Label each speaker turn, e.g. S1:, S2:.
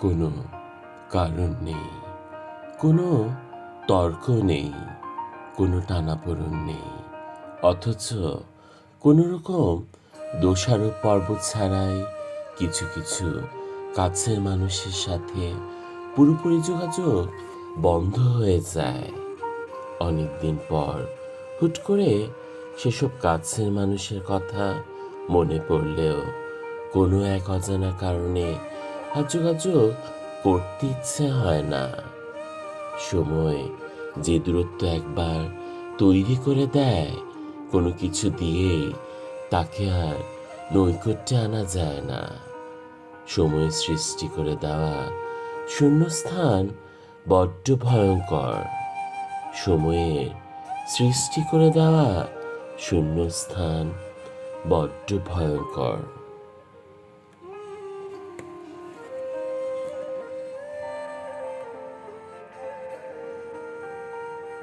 S1: কোনো কারণ নেই, কোনো তর্ক নেই, কোনো টানাপোড়ন নেই। অথচ কোনো রকম দোষারোপ পর্ব ছাড়াই কিছু কিছু কাছের মানুষের সাথে পুরোপুরি যোগাযোগ বন্ধ হয়ে যায়। অনেকদিন পর হুট করে সেসব কাছের মানুষের কথা মনে পড়লেও কোনো এক অজানা কারণে যোগাযোগ করতে ইচ্ছে হয় না। সময় যে দূরত্ব একবার তৈরি করে দেয়, কোনো কিছু দিয়েই তাকে আর নৈকট্যে আনা যায় না। সময় সৃষ্টি করে দেওয়া শূন্যস্থান বড্ড ভয়ঙ্কর। সময়ের সৃষ্টি করে দেওয়া শূন্যস্থান বড্ড ভয়ঙ্কর।